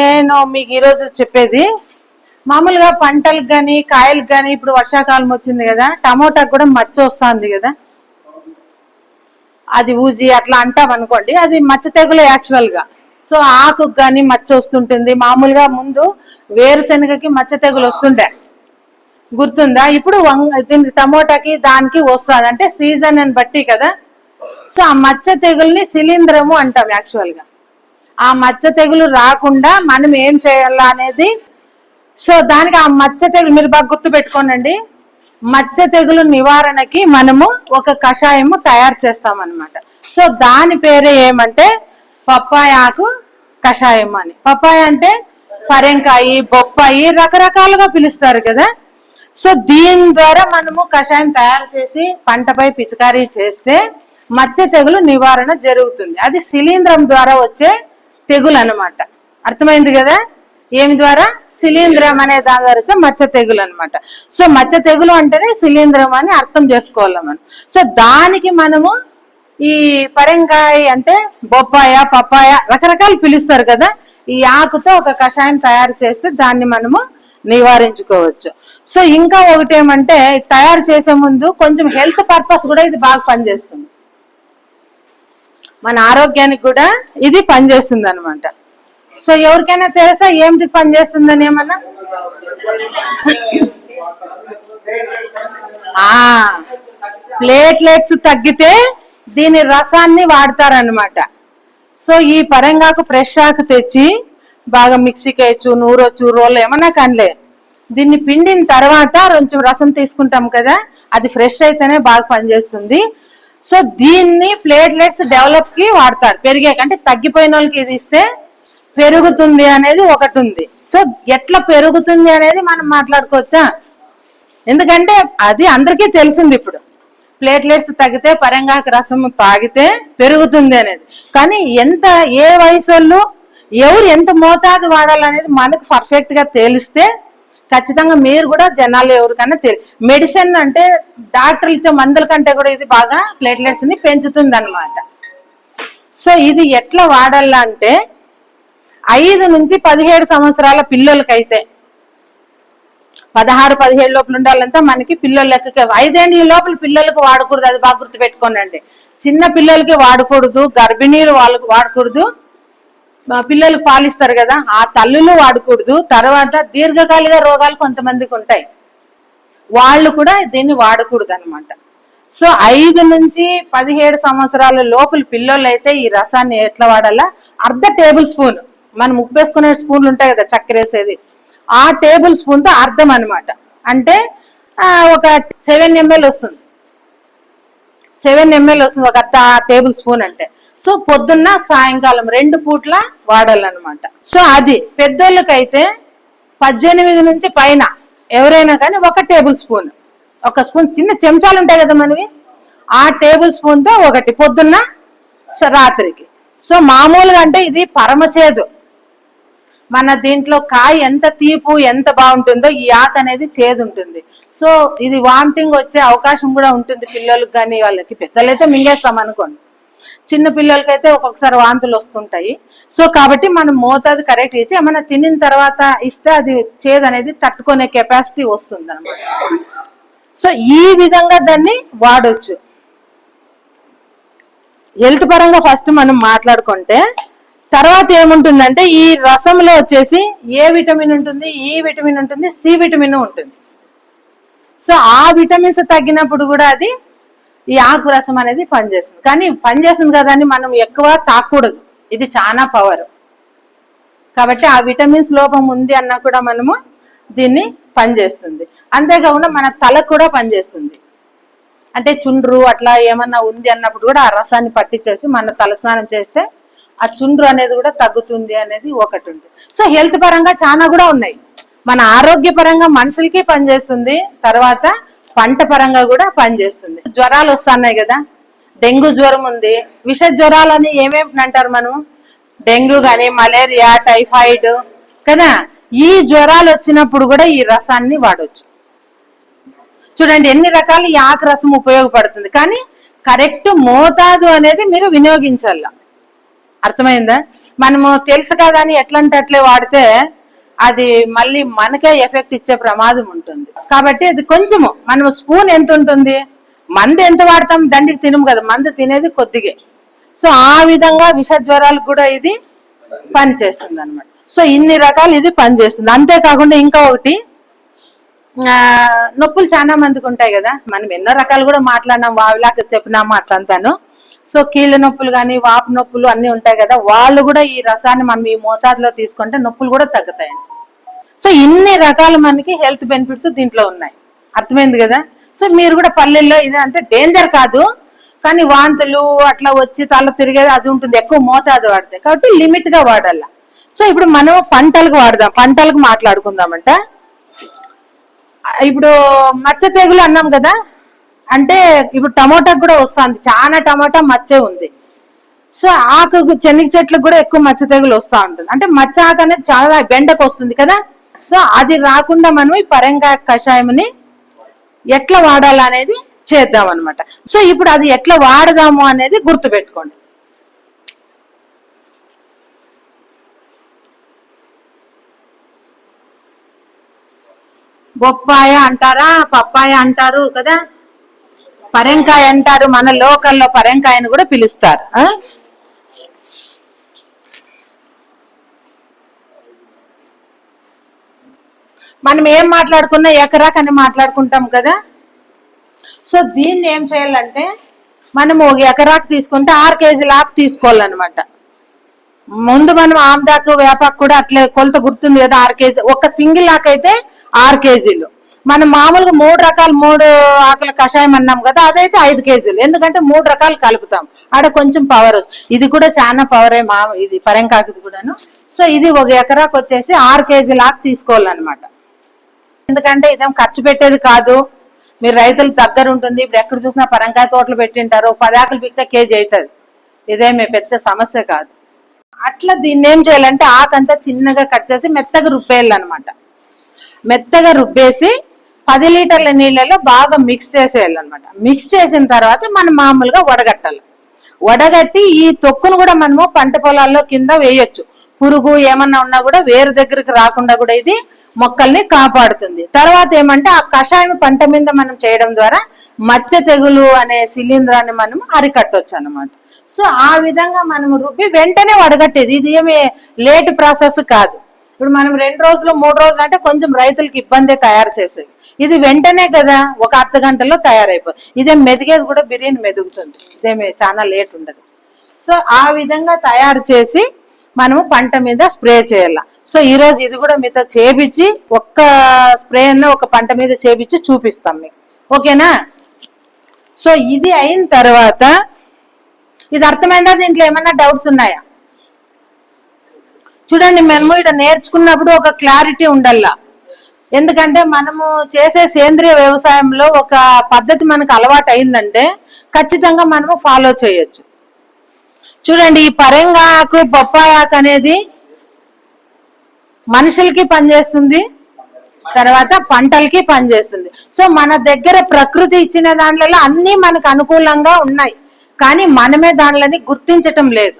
నేను మీకు ఈరోజు చెప్పేది మామూలుగా పంటలకు కానీ కాయలకు కానీ ఇప్పుడు వర్షాకాలం వచ్చింది కదా టమోటాకు కూడా మచ్చ వస్తుంది కదా. అది ఊజి అట్లా అంటాం అనుకోండి అది మచ్చ తెగులు యాక్చువల్గా. సో ఆకు కానీ మచ్చ వస్తుంటుంది. మామూలుగా ముందు వేరుశనగకి మచ్చ తెగులు వస్తుండే గుర్తుందా? ఇప్పుడు దీనికి టమోటాకి దానికి వస్తుంది. అంటే సీజన్ అని బట్టి కదా. సో ఆ మచ్చ తెగుల్ని శిలీంద్రము అంటాం యాక్చువల్గా. ఆ మచ్చ తెగులు రాకుండా మనం ఏం చేయాలా అనేది? సో దానికి ఆ మచ్చ తెగులు మీరు బాగా గుర్తు పెట్టుకోనండి. మచ్చ తెగులు నివారణకి మనము ఒక కషాయము తయారు చేస్తాం అన్నమాట సో దాని పేరే ఏమంటే పప్పాయ ఆకు కషాయం అని. పప్పాయ అంటే పరెంకాయి బొప్పాయి రకరకాలుగా పిలుస్తారు కదా. సో దీని ద్వారా మనము కషాయం తయారు చేసి పంటపై పిచికారీ చేస్తే మచ్చ తెగులు నివారణ జరుగుతుంది. అది శిలీంధ్రం ద్వారా వచ్చే తెగులు అన్నమాట అర్థమైంది కదా? ఏమి ద్వారా? శిలీంద్రం అనే దాని ద్వారా వచ్చే మచ్చ తెగులు అనమాట సో మచ్చ తెగులు అంటేనే శిలీంద్రం అని అర్థం చేసుకోవాలి మనం. సో దానికి మనము ఈ పరంకాయ అంటే బొప్పాయ పప్పాయ రకరకాలు పిలుస్తారు కదా? ఈ ఆకుతో ఒక కషాయం తయారు చేస్తే దాన్ని మనము నివారించుకోవచ్చు. సో ఇంకా ఒకటి ఏమంటే తయారు చేసే ముందు కొంచెం హెల్త్ పర్పస్ కూడా ఇది బాగా పనిచేస్తుంది. మన ఆరోగ్యానికి కూడా ఇది పనిచేస్తుంది అనమాట సో ఎవరికైనా తెలుసా ఏమిటి పనిచేస్తుందని ఏమన్నా? ఆ ప్లేట్లెట్స్ తగ్గితే దీని రసాన్ని వాడతారనమాట సో ఈ పరంగాకు ఫ్రెష్ ఆకు తెచ్చి బాగా మిక్సీకి వేయచ్చు నూరొచ్చు రోల్ ఏమన్నా కనలే. దీన్ని పిండిన తర్వాత కొంచెం రసం తీసుకుంటాం కదా అది ఫ్రెష్ అయితేనే బాగా పనిచేస్తుంది. సో దీన్ని ప్లేట్లెట్స్ డెవలప్కి వాడతారు. పెరిగాక అంటే తగ్గిపోయిన వాళ్ళకి ఇది ఇస్తే పెరుగుతుంది అనేది ఒకటి ఉంది. సో ఎట్లా పెరుగుతుంది అనేది మనం మాట్లాడుకోవచ్చా? ఎందుకంటే అది అందరికీ తెలిసింది ఇప్పుడు. ప్లేట్లెట్స్ తగ్గితే పరంగాకు రసం తాగితే పెరుగుతుంది అనేది. కానీ ఎంత ఏ వయసు వాళ్ళు ఎవరు ఎంత మోతాదు వాడాలనేది మనకు పర్ఫెక్ట్గా తెలిస్తే ఖచ్చితంగా మీరు కూడా జనాలు ఎవరికైనా తెలియదు మెడిసిన్ అంటే డాక్టర్లు ఇచ్చే మందుల కంటే కూడా ఇది బాగా ప్లేట్లెట్స్ని పెంచుతుంది అనమాట సో ఇది ఎట్లా వాడాలా అంటే ఐదు నుంచి పదిహేడు సంవత్సరాల పిల్లలకైతే పదహారు పదిహేడు లోపల ఉండాలంతా మనకి పిల్లల లెక్కకి ఐదేండ్ల లోపల పిల్లలకు వాడకూడదు అది బాగా గుర్తు పెట్టుకోనండి చిన్న పిల్లలకి వాడకూడదు గర్భిణీలు వాళ్ళకి వాడకూడదు పిల్లలు పాలిస్తారు కదా ఆ తల్లులు వాడకూడదు. తర్వాత దీర్ఘకాలిక రోగాలు కొంతమందికి ఉంటాయి. వాళ్ళు కూడా దీన్ని వాడకూడదు అనమాట సో ఐదు నుంచి పదిహేడు సంవత్సరాల లోపల పిల్లలు అయితే ఈ రసాన్ని ఎట్లా వాడాలా? అర్ధ టేబుల్ స్పూన్. మనం ఉప్పేసుకునే స్పూన్లు ఉంటాయి కదా చక్కెరేసేది. ఆ టేబుల్ స్పూన్తో అర్థం అనమాట అంటే ఒక సెవెన్ ఎంఎల్ వస్తుంది. సెవెన్ ఎంఎల్ వస్తుంది ఒక అర్ధ టేబుల్ స్పూన్ అంటే. సో పొద్దున్న సాయంకాలం రెండు పూట్ల వాడాలన్నమాట. సో అది పెద్దోళ్ళకైతే పద్దెనిమిది నుంచి పైన ఎవరైనా కానీ ఒక టేబుల్ స్పూన్ ఒక స్పూన్ చిన్న చెంచాలు ఉంటాయి కదా మనవి ఆ టేబుల్ స్పూన్తో ఒకటి పొద్దున్న రాత్రికి. సో మామూలుగా అంటే ఇది పరమచేదు మన దీంట్లో కాయ ఎంత తీపు ఎంత బాగుంటుందో ఈ ఆకు అనేది చేదు ఉంటుంది. సో ఇది వామిటింగ్ వచ్చే అవకాశం కూడా ఉంటుంది పిల్లలకు కానీ వాళ్ళకి. పెద్దలైతే మింగేస్తాం అనుకోండి. చిన్న పిల్లలకైతే ఒక్కొక్కసారి వాంతులు వస్తుంటాయి. సో కాబట్టి మనం మోతాదు కరెక్ట్ ఇచ్చి ఏమైనా తినిన తర్వాత ఇస్తే అది చేదు అనేది తట్టుకునే కెపాసిటీ వస్తుంది అనమాట సో ఈ విధంగా దాన్ని వాడొచ్చు. హెల్త్ పరంగా ఫస్ట్ మనం మాట్లాడుకుంటే తర్వాత ఏముంటుందంటే ఈ రసంలో వచ్చేసి ఏ విటమిన్ ఉంటుంది ఈ విటమిన్ ఉంటుంది సి విటమిన్ ఉంటుంది. సో ఆ విటమిన్స్ తగ్గినప్పుడు కూడా అది ఈ ఆకు రసం అనేది పనిచేస్తుంది. కానీ పనిచేస్తుంది కదా అని మనం ఎక్కువ తాకూడదు. ఇది చాలా పవర్ కాబట్టి ఆ విటమిన్స్ లోపం ఉంది అన్నా కూడా మనము దీన్ని పనిచేస్తుంది. అంతేకాకుండా మన తలకు కూడా పనిచేస్తుంది. అంటే చుండ్రు అట్లా ఏమన్నా ఉంది అన్నప్పుడు కూడా ఆ రసాన్ని పట్టించేసి మన తలస్నానం చేస్తే ఆ చుండ్రు అనేది కూడా తగ్గుతుంది అనేది ఒకటి ఉంది. సో హెల్త్ పరంగా చాలా కూడా ఉన్నాయి. మన ఆరోగ్య పరంగా మనుషులకి పనిచేస్తుంది. తర్వాత పంట పరంగా కూడా పనిచేస్తుంది. జ్వరాలు వస్తున్నాయి కదా. డెంగ్యూ జ్వరం ఉంది. విష జ్వరాలని ఏమేమి అంటారు మనం? డెంగ్యూ గాని మలేరియా టైఫాయిడ్ కదా. ఈ జ్వరాలు వచ్చినప్పుడు కూడా ఈ రసాన్ని వాడొచ్చు. చూడండి ఎన్ని రకాల ఈ ఆకు రసం ఉపయోగపడుతుంది. కానీ కరెక్ట్ మోతాదు అనేది మీరు వినియోగించాల. అర్థమైందా? మనము తెలుసు కదా అని ఎట్లంటే అట్లే వాడితే అది మళ్ళీ మనకే ఎఫెక్ట్ ఇచ్చే ప్రమాదం ఉంటుంది. కాబట్టి అది కొంచెము మనం స్పూన్ ఎంత ఉంటుంది? మందు ఎంత వాడతాం? దండికి తినము కదా మందు తినేది కొద్దిగే. సో ఆ విధంగా విష జ్వరాలకు కూడా ఇది పని చేస్తుంది అనమాట సో ఇన్ని రకాలు ఇది పని చేస్తుంది అంతేకాకుండా ఇంకా ఒకటి ఆ, నొప్పులు చాలా మందికి ఉంటాయి కదా. మనం ఎన్నో రకాలు కూడా మాట్లాడినాం వావిలాగా చెప్పినాము అట్లంతాను. సో కీళ్ళ నొప్పులు కానీ వాపు నొప్పులు అన్ని ఉంటాయి కదా వాళ్ళు కూడా ఈ రసాన్ని మనం ఈ మోతాదులో తీసుకుంటే నొప్పులు కూడా తగ్గుతాయండి. సో ఇన్ని రకాల మనకి హెల్త్ బెనిఫిట్స్ దీంట్లో ఉన్నాయి. అర్థమైంది కదా? సో మీరు కూడా పల్లెల్లో ఇది అంటే డేంజర్ కాదు కానీ వాంతులు అట్లా వచ్చి తల తిరిగేది అది ఉంటుంది ఎక్కువ మోతాదు వాడితే. కాబట్టి లిమిట్గా వాడాల. సో ఇప్పుడు మనం పంటలకు వాడదాం. పంటలకు మాట్లాడుకుందామంట. ఇప్పుడు మచ్చ తెగులు అన్నాం కదా అంటే ఇప్పుడు టమోటా కూడా వస్తుంది. చాలా టమాటా మచ్చే ఉంది. సో ఆకు చెనిగి చెట్లకు కూడా ఎక్కువ మచ్చ తెగులు వస్తూ ఉంటుంది. అంటే మచ్చ ఆకు అనేది చాలా బెండకు వస్తుంది కదా. సో అది రాకుండా మనం ఈ పరంగా కషాయంని ఎట్లా వాడాలనేది చేద్దాం అనమాట సో ఇప్పుడు అది ఎట్లా వాడదాము అనేది గుర్తుపెట్టుకోండి బొప్పాయ అంటారా పప్పాయ అంటారు కదా. పరంకాయ అంటారు మన లోకల్లో పరంకాయని కూడా పిలుస్తారు. మనం ఏం మాట్లాడుకున్నా ఎకరాక్ అని మాట్లాడుకుంటాం కదా? సో దీన్ని ఏం చేయాలంటే మనం ఒక ఎకరాకు తీసుకుంటే ఆరు కేజీల ఆకు తీసుకోవాలన్నమాట. ముందు మనం ఆమ్దాకు వేపాకు కూడా అట్లే కొలత గుర్తుంది కదా ఆరు కేజీ ఒక సింగిల్ ఆకు అయితే ఆరు కేజీలు. మనం మామూలుగా మూడు రకాలు మూడు ఆకుల కషాయం అన్నాం కదా అదైతే ఐదు కేజీలు. ఎందుకంటే మూడు రకాలు కలుపుతాం. ఆడ కొంచెం పవర్ ఇది కూడా చాలా పవరే మా ఇది పరంకాకిది కూడాను. సో ఇది ఒక ఎకరాకు వచ్చేసి ఆరు కేజీల ఆకు తీసుకోవాలన్నమాట. ఎందుకంటే ఇదేం ఖర్చు పెట్టేది కాదు. మీరు రైతుల దగ్గర ఉంటుంది. ఇప్పుడు ఎక్కడ చూసినా పరంకాయ తోటలు పెట్టింటారు. పది ఆకులు పిక్తే కేజీ అవుతుంది. ఇదేమే పెద్ద సమస్య కాదు. అట్లా దీన్ని ఏం చేయాలంటే ఆకంతా చిన్నగా కట్ చేసి మెత్తగా రుబ్బేయాలన్నమాట. మెత్తగా రుబ్బేసి పది లీటర్ల నీళ్ళలో బాగా మిక్స్ చేసేయాలన్నమాట. మిక్స్ చేసిన తర్వాత మనం మామూలుగా వడగట్టాలి. వడగట్టి ఈ తొక్కును కూడా మనము పంట పొలాల్లో కింద వేయొచ్చు. పురుగు ఏమన్నా ఉన్నా కూడా వేరు దగ్గరికి రాకుండా కూడా ఇది మొక్కల్ని కాపాడుతుంది. తర్వాత ఏమంటే ఆ కషాయం పంట మీద మనం చేయడం ద్వారా మచ్చ తెగులు అనే శిలీంధ్రాన్ని మనం అరికట్టొచ్చు అన్నమాట సో ఆ విధంగా మనం రుబ్బి వెంటనే వడగట్టేది. ఇది ఏమి లేట్ ప్రాసెస్ కాదు. ఇప్పుడు మనం రెండు రోజులు మూడు రోజులు అంటే కొంచెం రైతులకు ఇబ్బంది తయారు చేసేది. ఇది వెంటనే కదా ఒక అర్ధ గంటలో తయారైపోతుంది ఇదే మెదిగేది కూడా బిర్యానీ మెదుగుతుంది. ఇదేమి చాలా లేట్ ఉండదు. సో ఆ విధంగా తయారు చేసి మనము పంట మీద స్ప్రే చేయాల. సో ఈ రోజు ఇది కూడా మీతో చేపించి ఒక్క స్ప్రే అన్న ఒక పంట మీద చేపించి చూపిస్తాం మీకు. ఓకేనా? సో ఇది అయిన తర్వాత ఇది అర్థమైందా? దీంట్లో ఏమైనా డౌట్స్ ఉన్నాయా? చూడండి మేము ఇక్కడ నేర్చుకున్నప్పుడు ఒక క్లారిటీ ఉండల్లా ఎందుకంటే మనము చేసే సేంద్రియ వ్యవసాయంలో ఒక పద్ధతి మనకు అలవాటు అయిందంటే ఖచ్చితంగా మనము ఫాలో చేయొచ్చు. చూడండి ఈ పరంగాకు బొప్పాయాకు అనేది మనుషులకి పనిచేస్తుంది తర్వాత పంటలకి పనిచేస్తుంది. సో మన దగ్గర ప్రకృతి ఇచ్చిన దాంట్లో అన్ని మనకు అనుకూలంగా ఉన్నాయి. కానీ మనమే దానిలని గుర్తించటం లేదు.